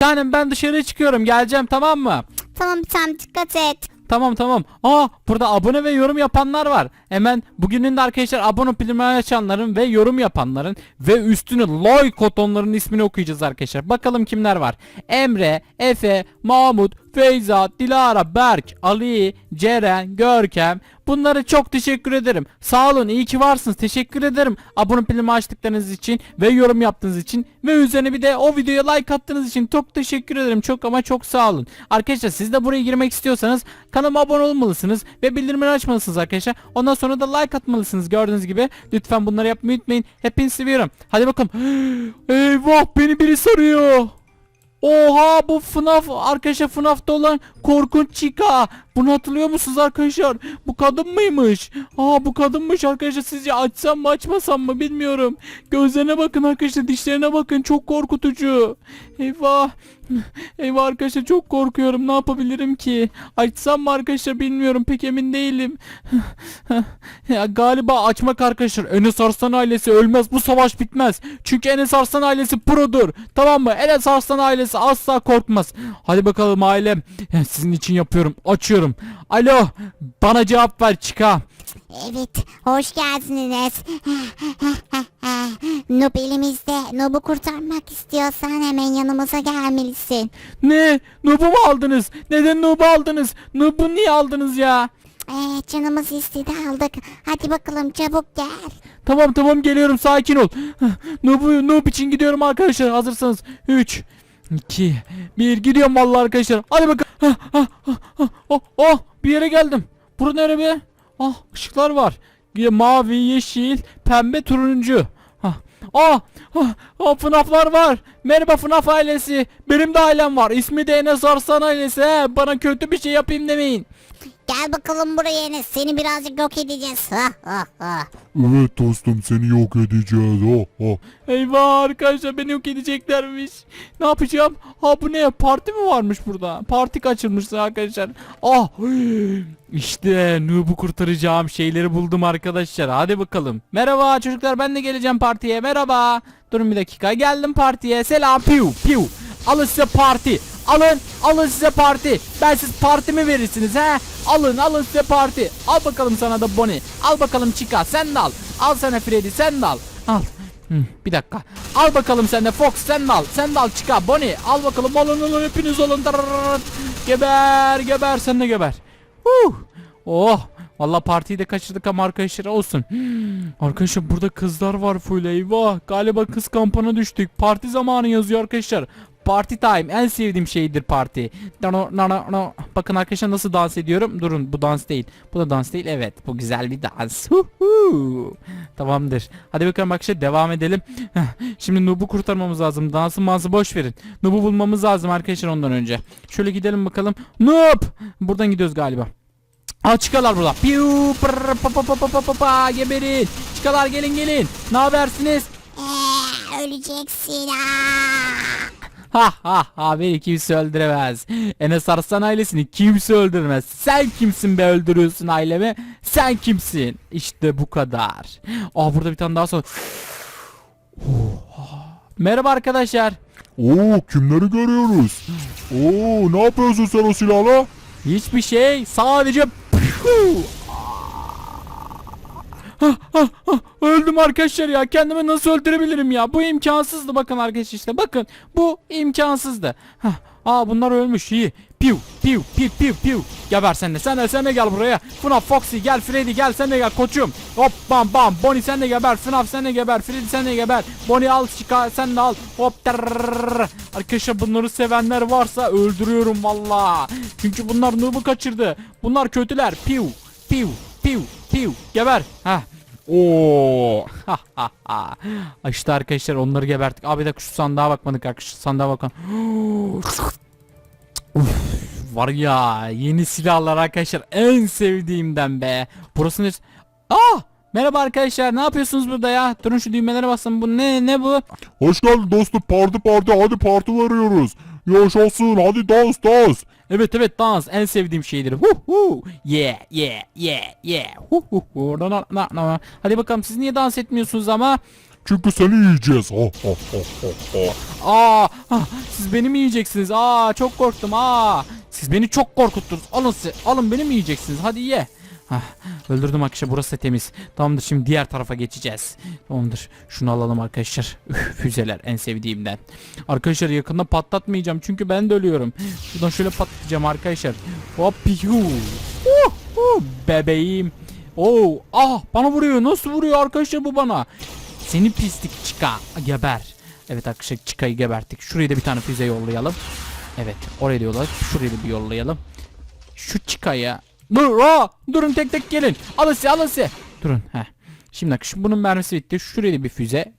Tanem ben dışarı çıkıyorum geleceğim tamam mı? Tamam tamam dikkat et. Tamam tamam. Aa burada abone ve yorum yapanlar var. Hemen bugünün de arkadaşlar abone bildirimleri açanların ve yorum yapanların ve üstüne like otonların ismini okuyacağız arkadaşlar. Bakalım kimler var. Emre, Efe, Mahmut, Feyza, Dilara, Berk, Ali, Ceren, Görkem. Bunlara çok teşekkür ederim. Sağ olun iyi ki varsınız. Teşekkür ederim. Abone bildirimi açtıklarınız için ve yorum yaptığınız için ve üzerine bir de o videoya like attığınız için çok teşekkür ederim. Çok ama çok sağ olun. Arkadaşlar siz de buraya girmek istiyorsanız kanalıma abone olmalısınız ve bildirimleri açmalısınız arkadaşlar. Ondan sonra da like atmalısınız gördüğünüz gibi. Lütfen bunları yapmayı unutmayın. Hepinizi seviyorum. Hadi bakalım. Eyvah beni biri sarıyor. Oha bu FNAF arkadaşlar FNAF'ta olan korkunç Chica. Bunu hatırlıyor musunuz arkadaşlar? Bu kadın mıymış? Aa bu kadınmış arkadaşlar sizce açsam mı açmasam mı bilmiyorum. Gözlerine bakın arkadaşlar dişlerine bakın çok korkutucu. Eyvah. Eyvah arkadaşlar çok korkuyorum ne yapabilirim ki? Açsam mı arkadaşlar bilmiyorum pek emin değilim. ya galiba açmak arkadaşlar. Enes Arslan ailesi ölmez bu savaş bitmez. Çünkü Enes Arslan ailesi produr. Tamam mı? Enes Arslan ailesi asla korkmaz. Hadi bakalım ailem. Sizin için yapıyorum. Açıyorum. Alo. Bana cevap ver çıka. Evet hoş geldiniz. Noob elimizde. Noob'u kurtarmak istiyorsan hemen yanımıza gelmelisin. Ne? Noob'u mu aldınız? Neden Noob'u aldınız? Noob'u niye aldınız ya? Ee, canımız istedi aldık. Hadi bakalım çabuk gel. Tamam tamam geliyorum sakin ol. Noob, noob için gidiyorum arkadaşlar hazırsanız. 3 2 1 gidiyorum vallahi arkadaşlar. Hadi bakalım. Oh, oh bir yere geldim. Bura nere be? Ah ışıklar var. Mavi, yeşil, pembe, turuncu. Ah, ah, ah, ah, FNAF'lar var. Merhaba FNAF ailesi. Benim de ailem var. İsmi de Enes Arslan ailesi. He. Bana kötü bir şey yapayım demeyin. Gel bakalım buraya Enes. Seni birazcık yok edeceğiz. Ha, ha, ha. Evet dostum seni yok edeceğiz. Eyvah arkadaşlar beni yok edeceklermiş. Ne yapacağım? Ha bu ne? Parti mi varmış burada? Parti kaçırmışlar arkadaşlar. Ah! İşte Noob'u kurtaracağım şeyleri buldum arkadaşlar. Hadi bakalım. Merhaba çocuklar ben de geleceğim partiye. Merhaba. Durun bir dakika. Geldim partiye. Selam. Piu piu. Alın size parti. Alın, alın size parti. Ben siz parti mi verirsiniz he? Alın, alın size parti. Al bakalım sana da Bonnie. Al bakalım Chica sen de al. Al sana Freddy sen de al. Al. Hı, bir dakika. Al bakalım sen de Fox sen de al. Sen de al Chica Bonnie. Al bakalım alın alın hepiniz alın. Tırırırır. Geber geber sen de geber. Huh. Oh. Vallahi partiyi de kaçırdık ama arkadaşlar olsun. Arkadaşlar burada kızlar var full eyvah. Galiba kız kampına düştük. Parti zamanı yazıyor arkadaşlar. Party time en sevdiğim şeydir parti. No, no, no. Bakın arkadaşlar nasıl dans ediyorum. Durun bu dans değil. Bu da dans değil. Evet bu güzel bir dans. Huhu. Tamamdır. Hadi bakalım arkadaşlar devam edelim. Şimdi Noob'u kurtarmamız lazım. Dansı mansı boş verin. Noob'u bulmamız lazım arkadaşlar ondan önce. Şöyle gidelim bakalım. Noob! Buradan gidiyoruz galiba. Aa çıkalar burada. Piu pırr, pa pa pa pa pa pa pa geberin. Çıkalar gelin gelin. Ne habersiniz? Ee, öleceksin. Aa. Ha ha ha beni kimse öldüremez. Enes Arslan ailesini kimse öldürmez. Sen kimsin be öldürüyorsun ailemi? Sen kimsin? İşte bu kadar. Aa burada bir tane daha sonra. Merhaba arkadaşlar. Oo kimleri görüyoruz? Oo ne yapıyorsun sen o silahla? Hiçbir şey sadece Piu! Ah, ah, ah, Öldüm arkadaşlar ya. Kendimi nasıl öldürebilirim ya? Bu imkansızdı. Bakın arkadaşlar işte. Bakın bu imkansızdı. Hah, Aa bunlar ölmüş. İyi. Piu piu piu piu piu. Geber sen de. Sen de sen de gel buraya. FNAF Foxy gel. Freddy gel. Sen de gel koçum. Hop bam bam. Bonnie sen de geber. FNAF sen de geber. Freddy sen de geber. Bonnie al çıkar sen de al. Hop tarrrrrrr. Arkadaşlar bunları sevenler varsa öldürüyorum valla Çünkü bunlar noob'u kaçırdı. Bunlar kötüler. Piu piu piu piu. Geber Oo. işte arkadaşlar onları geberttik. Abi dakika şu sandığa bakmadık arkadaşlar. Sandığa. Uf, var ya yeni silahlar arkadaşlar en sevdiğimden be. Burası ne? Aa! Merhaba arkadaşlar ne yapıyorsunuz burada ya? Durun şu düğmelere basın. Bu ne ne bu? Hoş geldin dostum parti parti hadi parti veriyoruz. Yaşasın hadi dans dans. Evet evet dans en sevdiğim şeydir. Hu hu. Yeah yeah yeah yeah. Hu hu hu. Hadi bakalım siz niye dans etmiyorsunuz ama? Çünkü seni yiyeceğiz. Ha, ha, ha, ha, ha. Aa, siz beni mi yiyeceksiniz? Aa, çok korktum. Aa, siz beni çok korkuttunuz. Alın size. Alın beni mi yiyeceksiniz? Hadi ye. Hah, öldürdüm arkadaşlar. Burası da temiz. Tamamdır. Şimdi diğer tarafa geçeceğiz. Tamamdır. Şunu alalım arkadaşlar. Füzeler en sevdiğimden. Arkadaşlar yakında patlatmayacağım çünkü ben de ölüyorum. Şuradan şöyle patlatacağım arkadaşlar. Hop yuh. Uh, uh, bebeğim. Oo, ah bana vuruyor. Nasıl vuruyor arkadaşlar bu bana? Seni pislik çıka. Geber. Evet arkadaşlar çıkayı geberttik. Şuraya da bir tane füze yollayalım. Evet oraya da yollayalım. Şuraya da bir yollayalım. Şu çıkaya. Aa, durun tek tek gelin. Alın size. Durun. Heh. Şimdi şu bunun mermisi bitti. Şuraya da bir füze.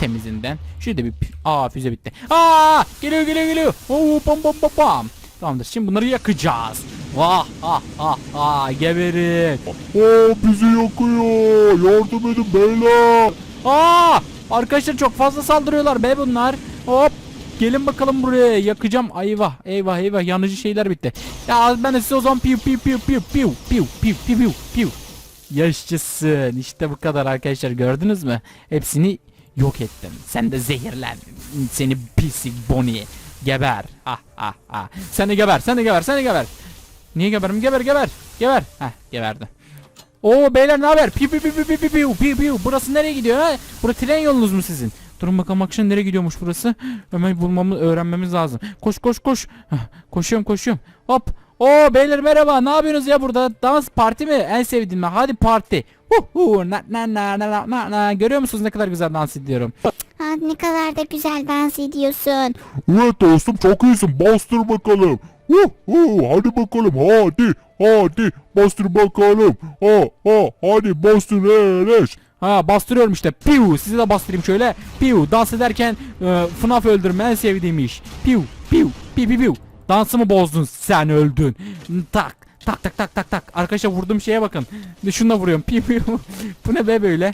Temizinden. Şuraya da bir aa füze bitti. Aa geliyor geliyor geliyor. Oo pam pam pam pam. Tamamdır şimdi bunları yakacağız. Vah ah ah ah geberin. Aa, bizi yakıyor. Yardım edin beyler. Aa! Arkadaşlar çok fazla saldırıyorlar be bunlar. Hop! Gelin bakalım buraya. Yakacağım. Eyvah, eyvah, eyvah. Yanıcı şeyler bitti. Ya ben de size o zaman piu piu piu piu piu piu piu piu piu piu. Yaşasın. İşte bu kadar arkadaşlar. Gördünüz mü? Hepsini yok ettim. Sen de zehirlen. Seni pislik Bonnie. Geber. Ah ah ah. Sen de geber. Sen de geber. Sen de geber. Niye geberim? Geber geber. Geber. Heh geberdi. Oo beyler ne haber? Piu piu piu piu piu piu piu piu. Burası nereye gidiyor ha? Burası tren yolunuz mu sizin? Durun bakalım akşam nereye gidiyormuş burası? Hemen bulmamız, öğrenmemiz lazım. Koş koş koş. Koşuyorum koşuyorum. Hop. Oo beyler merhaba. Ne yapıyorsunuz ya burada? Dans parti mi? En sevdiğim ben. Hadi parti. Hu hu na na na na na na na. Görüyor musunuz ne kadar güzel dans ediyorum? Ha, ne kadar da güzel dans ediyorsun. Evet dostum çok iyisin. Bastır bakalım. Uh, uh, hadi bakalım hadi hadi bastır bakalım. Ha ha hadi bastır Enes. Ha bastırıyorum işte. Piu. Sizi de bastırayım şöyle. Piu. Dans ederken e, FNAF öldürme en sevdiğim iş. Piu. Piu. Piu piu piu. Dansımı bozdun. Sen öldün. Tak. Tak tak tak tak tak. Arkadaşlar vurduğum şeye bakın. Şununla vuruyorum. Piu piu. Bu ne be böyle?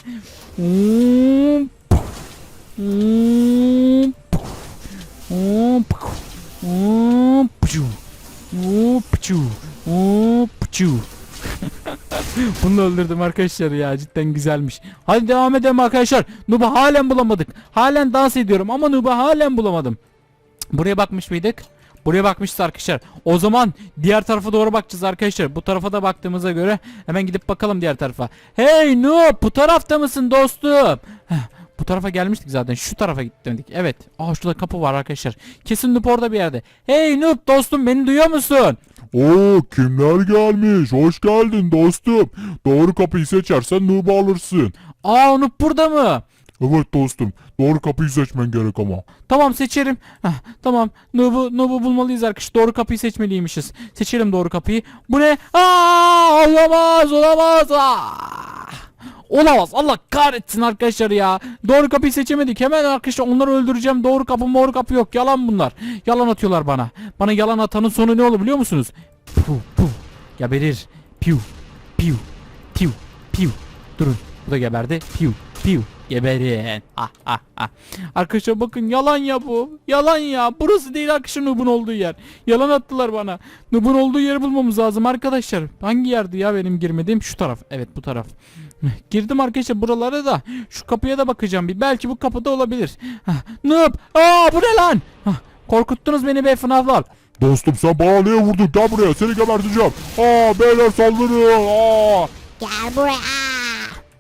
Hmm. Hmm. Hmm. Hmm, pçu. Hmm, pçu. Hmm, pçu. Bunu öldürdüm arkadaşlar ya cidden güzelmiş. Hadi devam edelim arkadaşlar. Nuba halen bulamadık. Halen dans ediyorum ama Nuba halen bulamadım. Buraya bakmış mıydık? Buraya bakmışız arkadaşlar. O zaman diğer tarafa doğru bakacağız arkadaşlar. Bu tarafa da baktığımıza göre hemen gidip bakalım diğer tarafa. Hey Noob bu tarafta mısın dostum? Bu tarafa gelmiştik zaten. Şu tarafa gittik. Evet. Aa şurada kapı var arkadaşlar. Kesin Noob orada bir yerde. Hey Noob dostum beni duyuyor musun? Oo kimler gelmiş? Hoş geldin dostum. Doğru kapıyı seçersen Nuba alırsın. Aa Noob burada mı? Evet dostum. Doğru kapıyı seçmen gerek ama. Tamam seçerim. Heh, tamam. Noob'u Noob'u bulmalıyız arkadaş. Doğru kapıyı seçmeliymişiz. Seçelim doğru kapıyı. Bu ne? Aa, olamaz, olamaz. Aa! Olamaz. Allah kahretsin arkadaşlar ya. Doğru kapıyı seçemedik. Hemen arkadaşlar onları öldüreceğim. Doğru kapı doğru kapı yok. Yalan bunlar. Yalan atıyorlar bana. Bana yalan atanın sonu ne olur biliyor musunuz? Puh puh. Geberir. Piu. Piu. Piu. Piu. Durun. Bu da geberdi. Piu. Piu. Geberin. Ah ah ah. Arkadaşlar bakın yalan ya bu. Yalan ya. Burası değil arkadaşlar Nub'un olduğu yer. Yalan attılar bana. Nub'un olduğu yeri bulmamız lazım arkadaşlar. Hangi yerdi ya benim girmediğim? Şu taraf. Evet bu taraf. Girdim arkadaşlar buralara da. Şu kapıya da bakacağım bir. Belki bu kapıda olabilir. Hah, Noob. Aa bu ne lan? Hah, Korkuttunuz beni be FNAF'lar. Dostum sen bana niye vurdun? Gel buraya seni geberteceğim. Aa beyler saldırıyor. Aa. Gel buraya.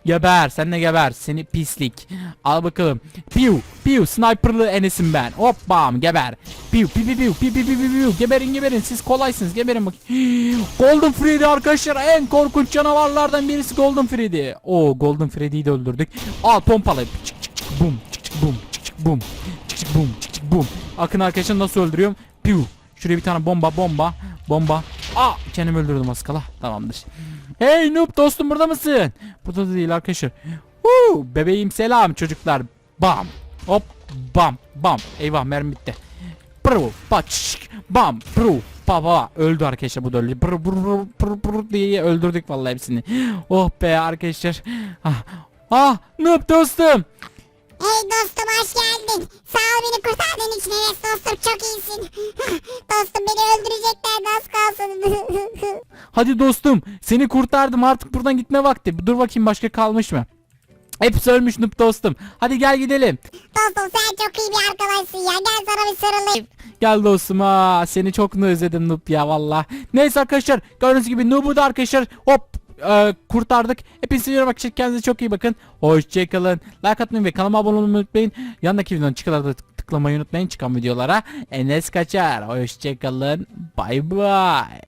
Geber sen de geber seni pislik. Al bakalım. Piu piu sniperlı Enes'im ben. Hop bam geber. Piu piu piu piu piu piu piu. Geberin geberin siz kolaysınız geberin bak. Golden Freddy arkadaşlar en korkunç canavarlardan birisi Golden Freddy. Oo Golden Freddy'yi de öldürdük. Al pompalı. Çık çık çık bum çık çık bum çık çık bum çık çık bum çık çık bum. Akın arkadaşını nasıl öldürüyorum? Piu. Şuraya bir tane bomba bomba bomba. Aa kendimi öldürdüm az kala. Tamamdır. Hey noob dostum burada mısın? Burada da değil arkadaşlar. Huu, bebeğim selam çocuklar. Bam. Hop bam bam. Eyvah mermi bitti. Pru paç bam pa pa öldü arkadaşlar bu da öldü. Pru pru pru pru pru diye öldürdük vallahi hepsini. Oh be arkadaşlar. Ah, ah noob dostum. Hey dostum hoş geldin. Sağ ol beni kurtardığın için Enes dostum çok iyisin. dostum beni öldürecekler az kalsın. Hadi dostum seni kurtardım artık buradan gitme vakti. Dur bakayım başka kalmış mı? Hepsi ölmüş Noob dostum. Hadi gel gidelim. Dostum sen çok iyi bir arkadaşsın ya. Gel sana bir sarılayım. Gel dostum ha seni çok özledim Noob ya valla. Neyse arkadaşlar gördüğünüz gibi Noob'u da arkadaşlar hop e, kurtardık. Hepinize seviyorum arkadaşlar kendinize çok iyi bakın. Hoşçakalın. Like atmayı ve kanalıma abone olmayı unutmayın. Yanındaki videonun çıkılarda tıklamayı unutmayın çıkan videolara. Enes Kaçar. Hoşçakalın. Bay bay.